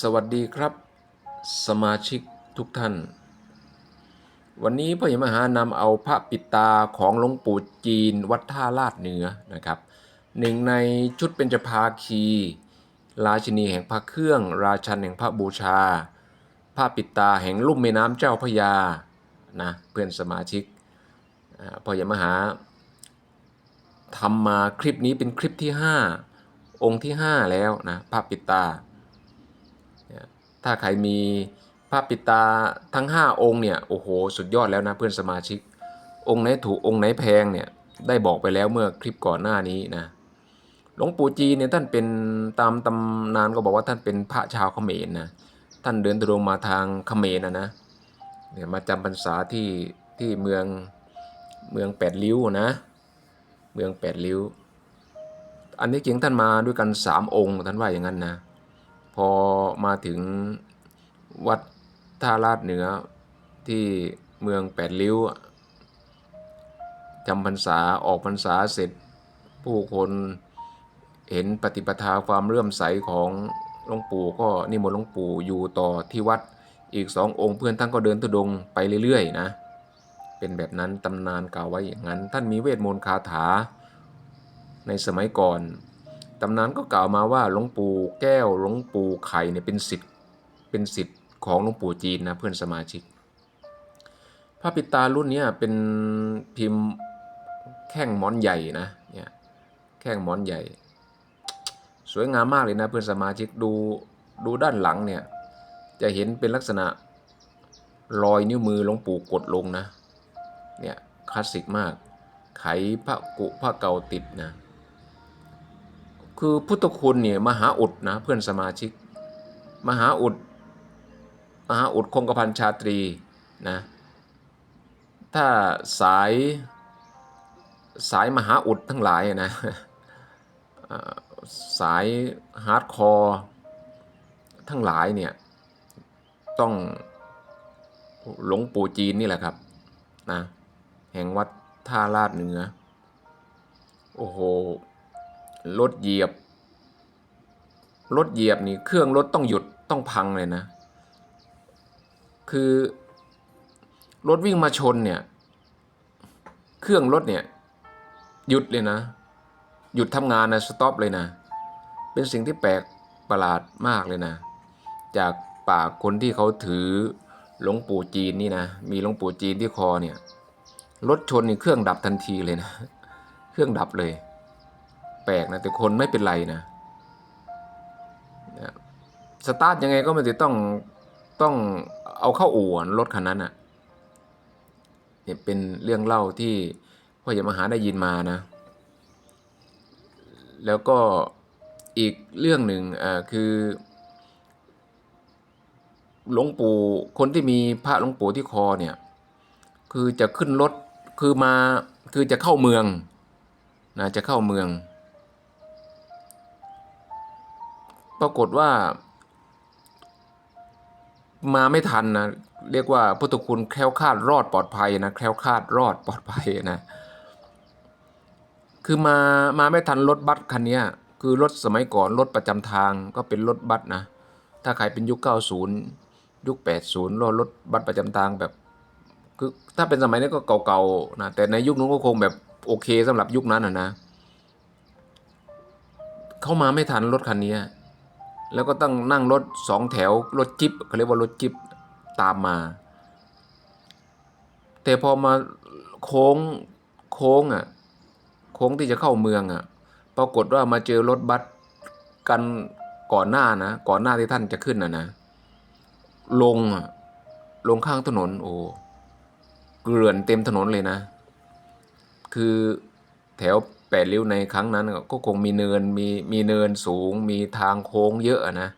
สวัสดีครับ สมาชิกทุกท่าน วันนี้พระยมหานำเอาพระปิดตาของหลวงปู่จีนวัดท่าลาดเหนือนะครับหนึ่งในชุดเป็นจภาคี ราชินีแห่งพระเครื่อง ราชันแห่งพระบูชา พระปิดตาแห่งลุ่มแม่น้ำเจ้าพยานะเพื่อนสมาชิกอ่าพระยมหาทำมาคลิปนี้เป็นคลิปที่ 5 องค์ที่ 5 แล้วนะพระปิดตา ถ้าใครมีพระปิตาทั้ง 5 องค์เนี่ยโอ้โหสุดยอดแล้วนะเพื่อนสมาชิก องค์ไหนถูกองค์ไหนแพงเนี่ยได้บอกไปแล้วเมื่อคลิปก่อนหน้านี้นะหลวงปู่จีเนี่ยท่านเป็นตามตำนานก็บอกว่าท่านเป็นพระชาวเขมรนะท่านเดินตุรงมาทางเขมรนะนะเนี่ยมาจำพรรษาที่ที่เมืองเมืองแปดริ้วนะเมืองแปดริ้ว อันนี้จริงท่านมาด้วยกันสามองค์ท่านว่าอย่างนั้นนะ พอมาถึงวัดท่าลาดเหนือที่เมืองแปดริ้วจำพรรษาออกพรรษาเสร็จผู้คนเห็นปฏิปทาความเลื่อมใสของหลวงปู่ก็นิมนต์หลวงปู่อยู่ต่อที่วัดอีกสององค์เพื่อนท่านก็เดินตุดงไปเรื่อยๆนะ เป็นแบบนั้นตำนานกล่าวไว้อย่างนั้น ท่านมีเวทมนต์คาถาในสมัยก่อน ตำนานก็กล่าวมาว่าหลวงปู่แก้วหลวงปู่ไข่เนี่ยเป็นสิทธิ์เป็นสิทธิ์ของหลวงปู่จีนนะเพื่อนสมาชิกพระปิตารุ่นเนี้ยเป็นพิมพ์แข้งหมอนใหญ่นะเนี่ยแข้งหมอนใหญ่ สวยงามมากเลยนะเพื่อนสมาชิกดูดูด้านหลังเนี่ยจะเห็นเป็นลักษณะรอยนิ้วมือหลวงปู่กดลงนะเนี่ยคลาสสิกมาก ไขพระกุพระเก่าติดนะ คือพุทธคุณเนี่ยมหาอุดนะเพื่อนสมาชิก มหาอุดมหาอุดคงกระพันชาตรีนะถ้าสายสายมหาอุดทั้งหลายนะสายฮาร์ดคอร์ทั้งหลายเนี่ยต้องหลวงปู่จีนนี่แหละครับนะแห่งวัดท่าลาดเหนือ โอ้โห รถเหยียบ รถเหยียบนี่เครื่องรถต้องหยุดต้องพังเลยนะ คือรถวิ่งมาชนเนี่ย เครื่องรถเนี่ย หยุดเลยนะ หยุดทำงานนะสต็อปเลยนะ เป็นสิ่งที่แปลกประหลาดมากเลยนะ จากปากคนที่เขาถือหลวงปู่จีนนี่นะ มีหลวงปู่จีนที่คอเนี่ย รถชนนี่เครื่องดับทันทีเลยนะ เครื่องดับเลย ปลกนะแต่คนไม่เป็นไรนะนะสตาร์ทยังไงก็ม่ติดต้องต้องเอาเข้าอู่รถคันนั้นอะเนี่ยเป็นเรื่องเล่าที่พ่อใหญ่มหาได้ยินมานะ แล้วก็อีกเรื่องหนึ่งอ่าคือหลวงปู่คนที่มีพระหลวงปู่ที่คอเนี่ย คือจะขึ้นรถคือมาคือจะเข้าเมืองนะจะเข้าเมือง ปรากฏว่า มาไม่ทันนะเรียกว่าพุทธคุณแคล้วคลาดรอดปลอดภัยนะแคล้วคลาดรอดปลอดภัยนะ คือมามาไม่ทันรถบัสคันนี้คือรถสมัยก่อนรถประจำทางก็เป็นรถบัสนะ ถ้าใครเป็นยุค 90 ยุค 80รถรถบัสประจำทางแบบคือถ้าเป็นสมัยนี้ก็เก่าๆนะแต่ในยุคนู้นก็คงแบบโอเคสำหรับยุคนั้นนะนะเข้ามาไม่ทันรถคันนี้ แล้วก็ต้องนั่งรถสองแถวรถจิ๊บเขาเรียกว่ารถจิ๊บตามมา แต่พอมาโค้งโค้งอะโค้งที่จะเข้าเมืองอะปรากฏว่ามาเจอรถบัสกันก่อนหน้านะก่อนหน้าที่ท่านจะขึ้นนะนะ ลงอะลงข้างถนนโอ้เกลื่อนเต็มถนนเลยนะ คือแถว แปดริ้วในครั้งนั้น ก็คงมีเนินมีมีเนินสูง มีทางโค้งเยอะนะ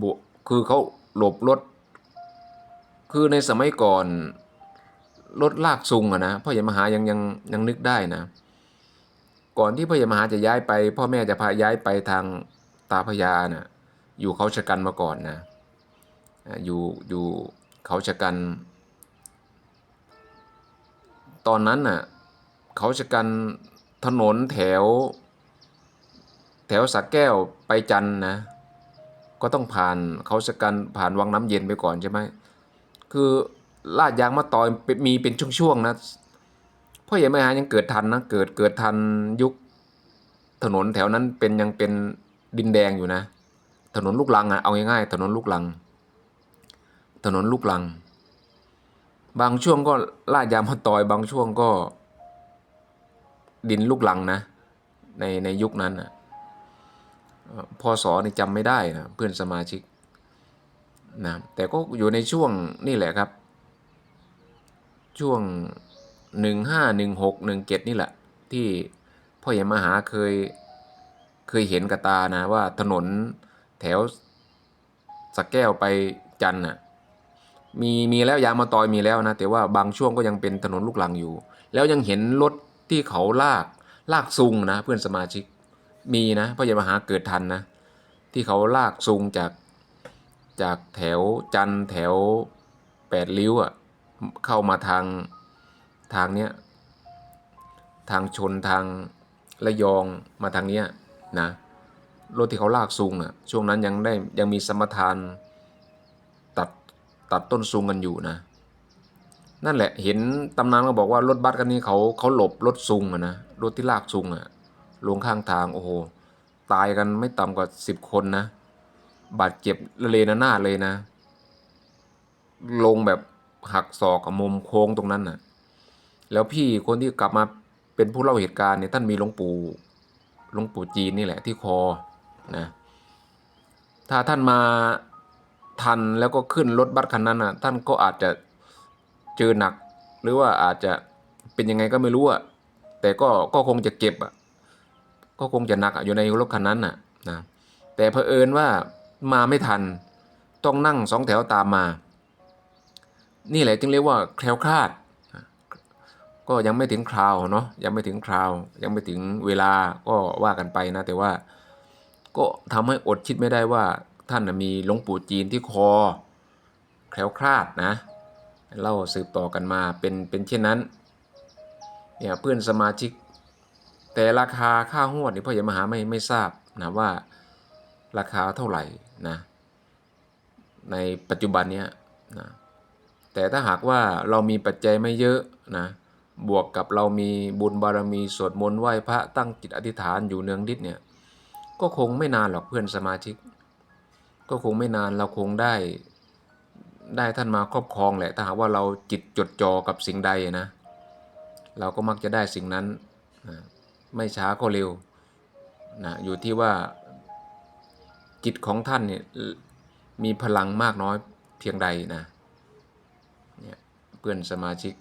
บวคือเขาหลบรถ คือในสมัยก่อนรถลากซุงอะนะพ่อใหญ่มหายังยังยังนึกได้นะ ก่อนที่พ่อใหญ่มหาจะย้ายไป พ่อแม่จะพาย้ายไปทางตาพยานะอยู่เขาชะกันมาก่อนนะอ่าอยู่อยู่เขาชะกัน ตอนนั้นน่ะเขาชะกัน ถนนแถว แถวสักแก้วไปจันนะ ก็ต้องผ่านเขาสกันผ่านวังน้ำเย็นไปก่อนใช่ไหมคือลาดยางมะตอยมีเป็นช่วงๆนะพ่อใหญ่ไม่หายังเกิดทันนะเกิดเกิดทันยุค ถนนแถวนั้นเป็นยังเป็นดินแดงอยู่นะ ถนนลูกลังอะเอาง่ายๆถนนลูกลัง ถนนลูกลัง บางช่วงก็ลาดยางมะตอยบางช่วงก็ ดินลูกลังนะ ในในยุคนั้นอะเอ่อพศนี่จำไม่ได้นะเพื่อนสมาชิกนะแต่ก็อยู่ในช่วงนี่แหละครับ ช่วงหนึ่งห้าหนึ่งหกหนึ่งเจ็ดนี่แหละ ที่พ่อใหญ่มหาเคยเคยเห็นกับตานะว่าถนนแถวสักแก้วไปจันทร์น่ะมีมีแล้วยางมาตอยมีแล้วนะแต่ว่าบางช่วงก็ยังเป็นถนนลูกลังอยู่ แล้วยังเห็นรถ ที่เขาลากลากซุงนะเพื่อนสมาชิกมีนะพ่อใหญ่มหาเกิดทันนะ ที่เขาลากซุงจากจากแถวจันแถวแปดริ้วอะ่ะเข้ามาทางทางเนี้ยทางชนทางระยองมาทางเนี้ยนะรถที่เขาลากซุงอะช่วงนั้นยังได้ยังมีสมทานตัดตัดต้นซุงกันอยู่นะ นั่นแหละ เห็นตำนานก็บอกว่ารถบัสคันนี้เขาเขาหลบรถซุงอะนะรถที่ลากซุงอะลงข้างทางโอ้โหตายกันไม่ต่ำกว่าสิบคนนะ บาดเจ็บระเลนานาเลยนะ ลงแบบหักศอกมุมโค้งตรงนั้นน่ะ แล้วพี่คนที่กลับมาเป็นผู้เล่าเหตุการณ์เนี่ยท่านมีหลวงปู่หลวงปู่จีนนี่แหละที่คอนะถ้าท่านมาทันแล้วก็ขึ้นรถบัสคันนั้นน่ะ ท่านก็อาจจะ เจอหนัก หรือว่าอาจจะเป็นยังไงก็ไม่รู้อะแต่ก็ก็คงจะเก็บอะก็คงจะหนักอะอยู่ในรถคันนั้นน่ะนะแต่เผอิญว่ามาไม่ทัน ต้องนั่งสองแถวตามมา นี่แหละจึงเรียกว่าแคล้วคลาด ก็ยังไม่ถึงคราวเนาะยังไม่ถึงคราว ยังไม่ถึงเวลาก็ว่ากันไปนะ แต่ว่าก็ทำให้อดคิดไม่ได้ว่าท่านมีหลวงปู่จีนที่คอ แคล้วคลาดนะ เล่าสืบต่อกันมาเป็นเป็นเช่นนั้นเนี่ยเพื่อนสมาชิก แต่ราคาค่าหวดนี่พ่อใหญ่มหาไม่ไม่ทราบนะว่าราคาเท่าไหร่นะในปัจจุบันเนี้ยนะแต่ถ้าหากว่าเรามีปัจจัยไม่เยอะนะบวกกับเรามีบุญบารมีสวดมนต์ไหว้พระตั้งจิตอธิษฐานอยู่เนืองนิดเนี่ยก็คงไม่นานหรอกเพื่อนสมาชิก ก็คงไม่นานเราคงได้ ได้ท่านมาครอบครองแหละถ้าหากว่าเราจิตจดจ่อกับสิ่งใดนะ เราก็มักจะได้สิ่งนั้นนะไม่ช้าก็เร็วนะอยู่ที่ว่าจิตของท่านเนี่ยมีพลังมากน้อยเพียงใดนะเนี่ยเพื่อนสมาชิก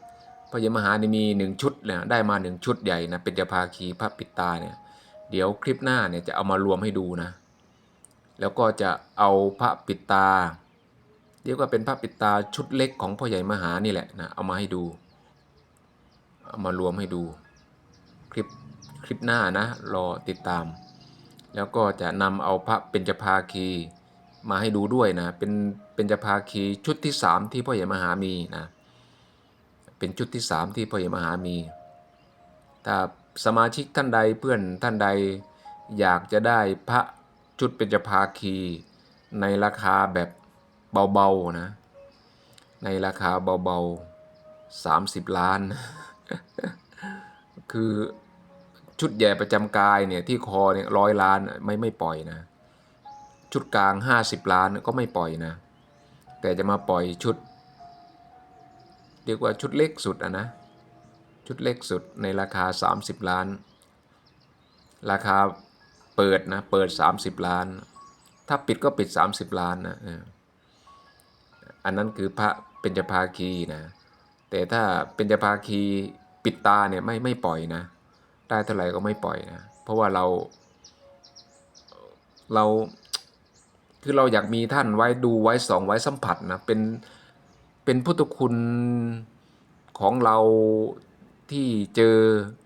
พระยมหานี่มีหนึ่งชุดเนี่ยได้มาหนึ่งชุดใหญ่นะเป็นจภาคีพระปิดตาเนี่ยเดี๋ยวคลิปหน้าเนี่ยจะเอามารวมให้ดูนะ แล้วก็จะเอาพระปิดตา เรียกว่าเป็นพระปิดตาชุดเล็กของพ่อใหญ่มหานี่แหละนะเอามาให้ดู เอามารวมให้ดูคลิปคลิปหน้านะรอติดตาม แล้วก็จะนำเอาพระเบญจภาคีมาให้ดูด้วยนะเป็นเบญจภาคีชุดที่สามที่พ่อใหญ่มหามีนะเป็นชุดที่สามที่พ่อใหญ่มหามีถ้าสมาชิกท่านใดเพื่อนท่านใดอยากจะได้พระชุดเบญจภาคีในราคาแบบ เบาๆนะ ในราคาเบาๆ 30 ล้าน คือชุดใหญ่ประจำกายเนี่ยที่คอเนี่ยร้อยล้านไม่ไม่ปล่อยนะ ชุดกลาง 50 ล้านก็ไม่ปล่อยนะ แต่จะมาปล่อยชุด เรียกว่าชุดเล็กสุดอะนะ ชุดเล็กสุดในราคา 30 ล้าน ราคาเปิดนะ เปิด 30 ล้าน ถ้าปิดก็ปิด 30 ล้านนะ อันนั้นคือพระเป็นจภาคีนะ แต่ถ้าเป็นจภาคีปิดตาเนี่ยไม่ไม่ปล่อยนะ ได้เท่าไหร่ก็ไม่ปล่อยนะ เพราะว่าเรา เราคือเราอยากมีท่านไว้ดูไว้สองไว้สัมผัสนะเป็นเป็นพุทธคุณของเราที่เจอ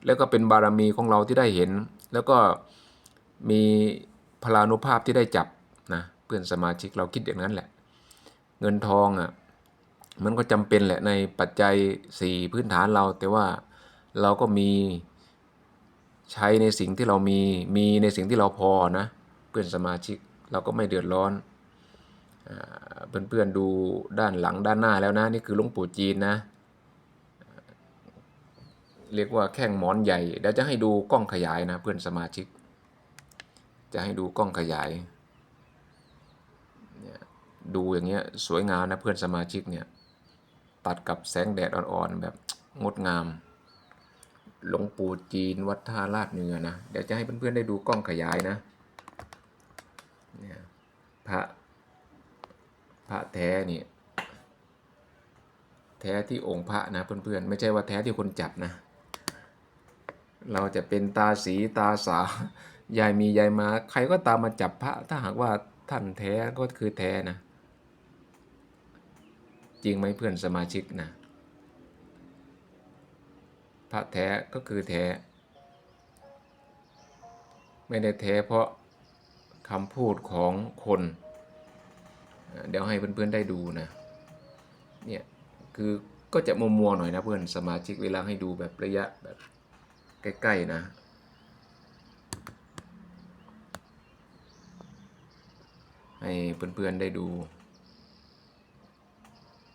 แล้วก็เป็นบารมีของเราที่ได้เห็น แล้วก็มีพลานุภาพที่ได้จับนะเพื่อนสมาชิกเราคิดอย่างนั้นแหละ เงินทองอะ่ะมันก็จำเป็นแหละในปัจจัยสี่พื้นฐานเรา แต่ว่าเราก็มีใช้ในสิ่งที่เรามีมีในสิ่งที่เราพอนะ เพื่อนสมาชิกเราก็ไม่เดือดร้อนเพื่อนๆดูด้านหลังด้านหน้าแล้วนะ นี่คือลวงปู่จีนนะ เรียกว่าแข้งหมอนใหญ่เดี๋ยวจะให้ดูกล้องขยายนะเพื่อนสมาชิก จะให้ดูกล้องขยาย ดูอย่างเงี้ยสวยงามนะเพื่อนสมาชิกเนี่ย ตัดกับแสงแดดอ่อนๆแบบงดงาม หลวงปู่จีนวัดท่าลาดเนือนะ เดี๋ยวจะให้เพื่อนๆได้ดูกล้องขยายนะเนี่ยพระพระแท้นี่แท้ที่องค์พระนะเพื่อนๆ ไม่ใช่ว่าแท้ที่คนจับนะ เราจะเป็นตาสีตาสายายมียายมา ใครก็ตามมาจับพระ ถ้าหากว่าท่านแท้ก็คือแท้นะ จริงไหมเพื่อนสมาชิกนะพระแท้ก็คือแท้ ไม่ได้แท้เพราะคำพูดของคน เดี๋ยวให้เพื่อนๆได้ดูนะ เนี่ยคือก็จะมัวมัวๆหน่อยนะเพื่อนสมาชิกเวลาให้ดูแบบระยะแบบใกล้ๆนะให้เพื่อนๆได้ดู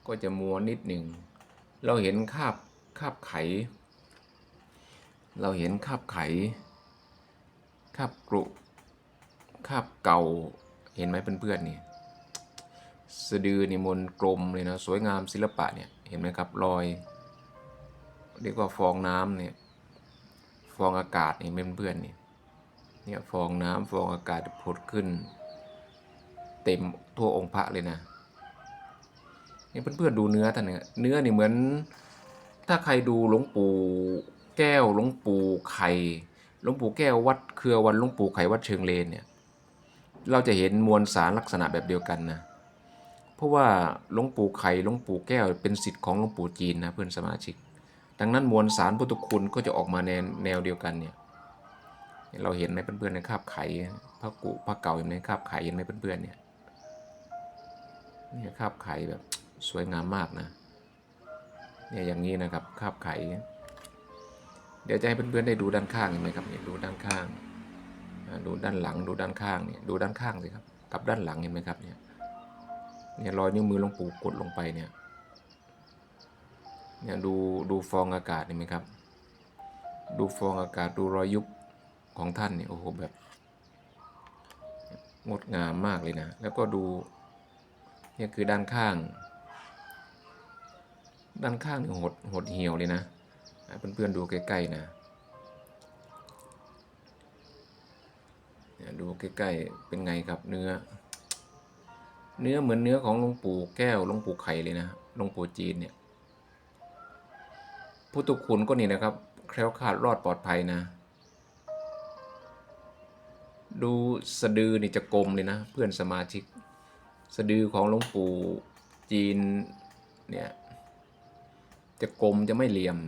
ก็จะมัวนิดหนึ่ง เราเห็นคาบคาบไข เราเห็นคาบไข คาบกรุคาบเก่า เห็นไหมเพื่อนๆนี่สะดือนี่มนกลมเลยนะสวยงามศิลปะเนี่ยเห็นไหมครับรอยเรียกว่าฟองน้ำเนี่ยฟองอากาศนี่เพื่อนๆนี่เนี่ยฟองน้ำฟองอากาศผดขึ้น เต็มทั่วองค์พระเลยนะ นี่เพื่อนๆดูเนื้อท่านเนี่ยเนื้อนี่เหมือน ถ้าใครดูหลวงปู่แก้วหลวงปู่ไข่หลวงปู่แก้ววัดเครือวันหลวงปู่ไข่วัดเชิงเลนเนี่ยเราจะเห็นมวลสารลักษณะแบบเดียวกันนะเพราะว่าหลวงปู่ไข่หลวงปู่แก้วเป็นสิทธิ์ของหลวงปู่จีนนะเพื่อนสมาชิก ดังนั้นมวลสารพุทธคุณก็จะออกมาแนวแนวเดียวกันเนี่ยเราเห็นไหมเพื่อนๆในคาบไข่พระกุพระเก่าเห็นไหมคาบไข่เห็นไหมเพื่อนๆเนี่ยเนี่ยคาบไข่แบบ สวยงามมากนะเนี่ยอย่างนี้นะครับคาบไข่เดี๋ยวจะให้เพื่อนๆได้ดูด้านข้างเห็นไหมครับเนี่ยดูด้านข้าง ดูด้านหลังดูด้านข้างเนี่ยดูด้านข้างสิครับกับด้านหลังเห็นไหมครับเนี่ยเนี่ยรอยนิ้วมือลงปูกดลงไปเนี่ยเนี่ยดูดูฟองอากาศเห็นไหมครับ ดูฟองอากาศดูรอยยุบของท่านเนี่ยโอ้โหแบบงดงามมากเลยนะ แล้วก็ดูเนี่ยคือด้านข้าง ด้านข้างนี่หดหดเหี่ยวเลยนะอะเพื่อนๆดูใกล้ๆนะเนี่ยดูใกล้ๆเป็นไงครับเนื้อ เนื้อเหมือนเนื้อของหลวงปู่แก้วหลวงปู่ไข่เลยนะหลวงปู่จีนเนี่ยพุทธคุณก็นี่นะครับ แคล้วคลาดรอดปลอดภัยนะ ดูสะดือนี่จะกลมเลยนะ เพื่อนสมาชิก สะดือของหลวงปู่จีนเนี่ย จะกลมจะไม่เหลี่ยม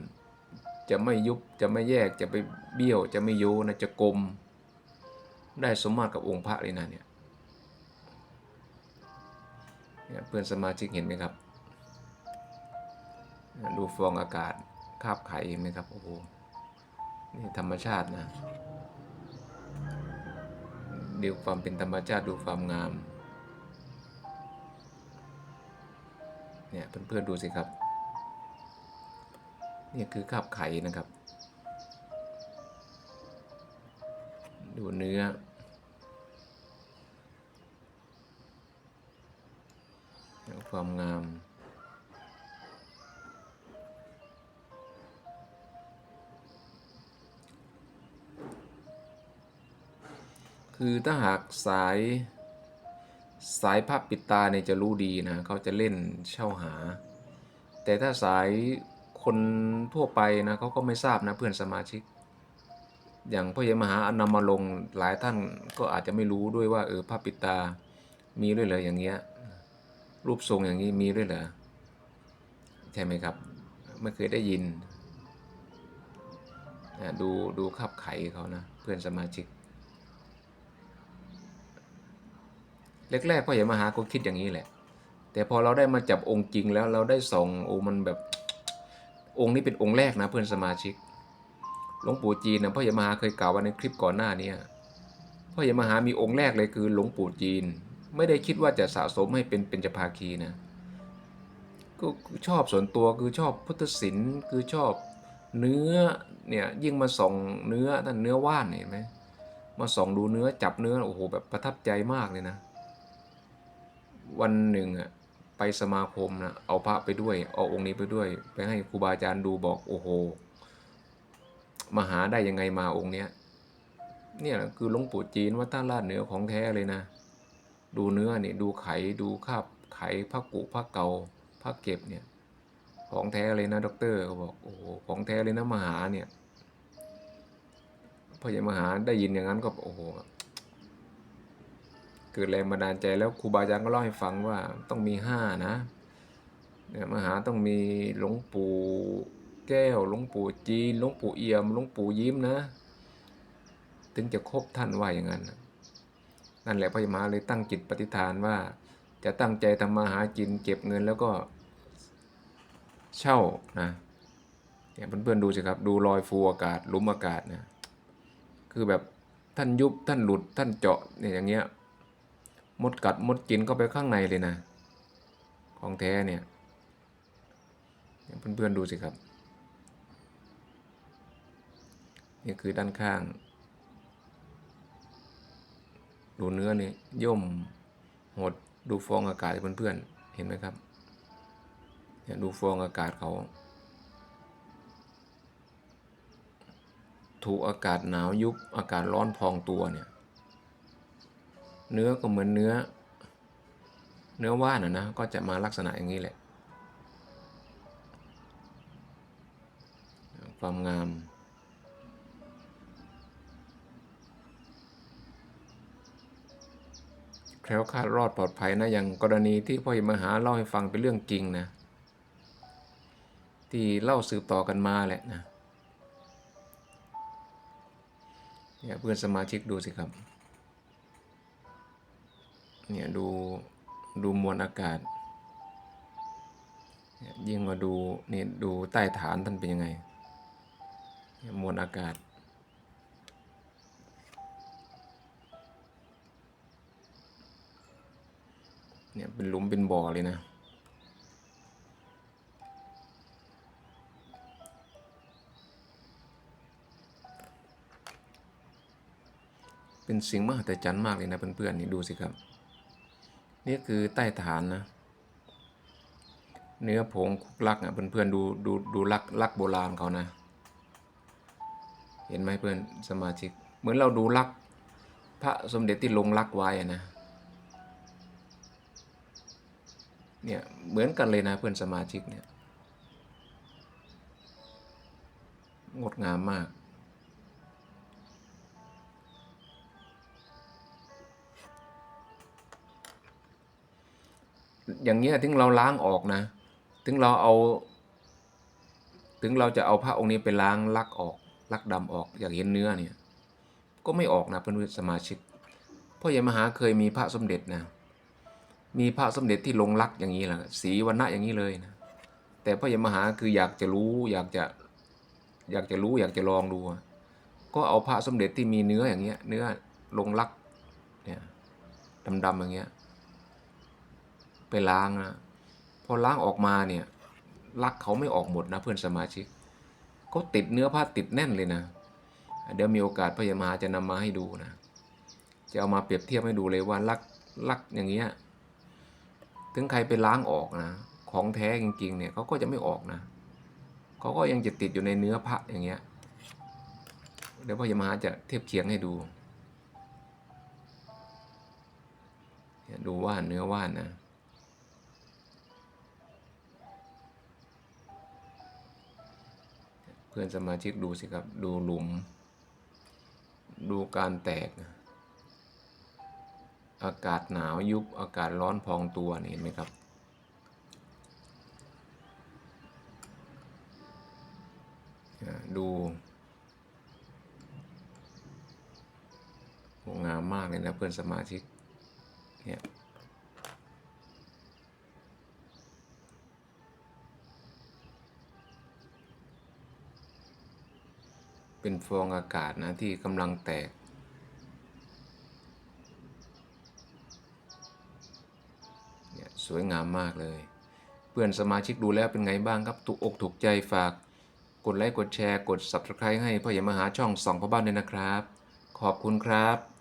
จะไม่ยุบจะไม่แยกจะไปเบี้ยวจะไม่โยนะจะกลม ได้สมมาตรกับองค์พระเลยนะเนี่ยเพื่อนสมาชิกเห็นไหมครับ ดูฟองอากาศคาบไข่เห็นไหมครับโอ้โหนี่ธรรมชาตินะดูความเป็นธรรมชาติดูความงามเนี่ยเพื่อนๆดูสิครับ นี่คือคาบไข่นะครับ ดูเนื้อ ความงามคือถ้าหากสายสายภาพปิดตาเนี่ยจะรู้ดีนะเขาจะเล่นเช่าหา แต่ถ้าสาย คนทั่วไปนะเขาก็ไม่ทราบนะเพื่อนสมาชิก อย่างพ่อใหญ่มหาอนามาลงหลายท่านก็อาจจะไม่รู้ด้วยว่าเออภาพปิตามีด้วยเหรออย่างเงี้ยรูปทรงอย่างนี้มีด้วยเหรอใช่ไหมครับ ไม่เคยได้ยินดูดูขับไขเขานะเพื่อนสมาชิกแรกๆพ่อใหญ่มหาก็คิดอย่างนี้แหละ แต่พอเราได้มาจับองค์จริงแล้วเราได้ส่องโอ้มันแบบ องค์นี้เป็นองค์แรกนะเพื่อนสมาชิก หลวงปู่จีนนะพ่อใหญ่มหาเคยกล่าวไว้ในคลิปก่อนหน้านี้พ่อใหญ่มหามีองค์แรกเลยคือหลวงปู่จีน ไม่ได้คิดว่าจะสะสมให้เป็นเป็นจภาคีนะก็ชอบส่วนตัวคือชอบพุทธศิลป์คือชอบเนื้อเนี่ยยิ่งมาส่องเนื้อนั่นเนื้อว่านเห็นไหมมาส่องดูเนื้อจับเนื้อโอ้โหแบบประทับใจมากเลยนะ วันหนึ่งอะ ไปสมาคมนะเอาพระไปด้วย เอาองค์นี้ไปด้วย ไปให้ครูบาอาจารย์ดูบอกโอ้โหมาหาได้ยังไงมาองค์เนี้ยเนี่ยคือหลวงปู่จีนวัดท่าลาดเหนือของแท้เลยนะ ดูเนื้อนี่ดูไขดูคาบไขผ้ากุผ้าเกาผ้าเก็บเนี่ย ของแท้เลยนะด็อกเตอร์เขาบอกโอ้โหของแท้เลยนะมหาเนี่ยพอจะมหาได้ยินอย่างนั้นก็โอ้โห เกิดแรงบันดาลใจแล้วครูบาอาจารย์ก็เล่าให้ฟังว่าต้องมีห้านะเนี่ยมหาต้องมีหลวงปู่แก้วหลวงปู่จีนหลวงปู่เอี่ยมหลวงปู่ยิ้มนะ ถึงจะครบท่านว่าอย่างนั้นนั่นแหละพระยมหาเลยตั้งจิตปฏิฐานว่า จะตั้งใจทำมาหากินเก็บเงินแล้วก็ เช่านะเนี่ยเพื่อนๆดูสิครับดูรอยฟูอากาศหลุมอากาศนะคือแบบท่านยุบท่านหลุดท่านเจาะเนี่ยอย่างเงี้ย มดกัดมดกินเข้าไปข้างในเลยนะ ของแท้เนี่ยเพื่อนๆดูสิครับ นี่คือด้านข้าง ดูเนื้อนี่ย่มหดดูฟองอากาศเพื่อนๆเห็นไหมครับเนี่ยดูฟองอากาศเขาถูกอากาศหนาวยุบอากาศร้อนพองตัวเนี่ย เนื้อก็เหมือนเนื้อ เนื้อว่านนะนะก็จะมาลักษณะอย่างนี้แหละ ความงามแคล้วคลาดรอดปลอดภัยนะอย่างกรณีที่พ่อใหญ่มหาเล่าให้ฟังเป็นเรื่องจริงนะ ที่เล่าสืบต่อกันมาแหละนะเนี่ยเพื่อนสมาชิกดูสิครับ เนี่ยดูดูมวลอากาศ ยิ่งมาดูนี่ดูใต้ฐานท่านเป็นยังไงเนี่ยมวลอากาศ เนี่ยเป็นหลุมเป็นบ่อเลยนะเป็นสิ่งมหัศจรรย์มากเลยนะเพื่อนๆนี่ดูสิครับ นี่คือใต้ฐานนะ เนื้อผงคุกลักอะเพื่อนๆดูดูดูลักลักโบราณเขานะ เห็นไหมเพื่อนสมาชิก เหมือนเราดูลัก พระสมเด็จที่ลงลักไว้อะนะเนี่ยเหมือนกันเลยนะเพื่อนสมาชิกเนี่ยงดงามมาก อย่างเงี้ยถึงเราล้างออกนะ ถึงเราเอา ถึงเราจะเอาพระองค์นี้ไปล้างลักออกลักดำออกอยากเห็นเนื้อเนี่ย ก็ไม่ออกนะเพื่อนสมาชิกพ่อใหญ่มหาเคยมีพระสมเด็จนะ มีพระสมเด็จที่ลงลักอย่างนี้แหละสีวันณะอย่างนี้เลยนะแต่พ่อใหญ่มหาคืออยากจะรู้อยากจะอยากจะรู้อยากจะลองดู ก็เอาพระสมเด็จที่มีเนื้ออย่างเงี้ย เนื้อลงลักเนี่ยดำๆอย่างเงี้ย ไปล้างนะพอล้างออกมาเนี่ยลักเขาไม่ออกหมดนะเพื่อนสมาชิกเขาติดเนื้อผ้าติดแน่นเลยนะ เดี๋ยวมีโอกาสพยามาจะนำมาให้ดูนะ จะเอามาเปรียบเทียบให้ดูเลยว่าลักลักอย่างเงี้ยถึงใครไปล้างออกนะ ของแท้จริงๆเนี่ยเขาก็จะไม่ออกนะเขาก็ยังจะติดอยู่ในเนื้อพระอย่างเงี้ยเดี๋ยวพยามาจะเทียบเคียงให้ดูดูว่านเนื้อว่านนะ พื่อนสมาชิกดูสิครับ ดูหลุม ดูการแตก อากาศหนาวยุบอากาศร้อนพองตัวนี่เห็นไหมครับ ดูงามมากเลยนะเพื่อนสมาชิกเนี่ย เป็นฟองอากาศนะที่กำลังแตกสวยงามมากเลย เพื่อนสมาชิกดูแล้วเป็นไงบ้างครับถูกอกถูกใจฝาก กดไลค์กดแชร์ กด subscribe ให้พ่อใหญ่มาหาช่องส่องพ่อบ้านด้วยนะครับ ขอบคุณครับ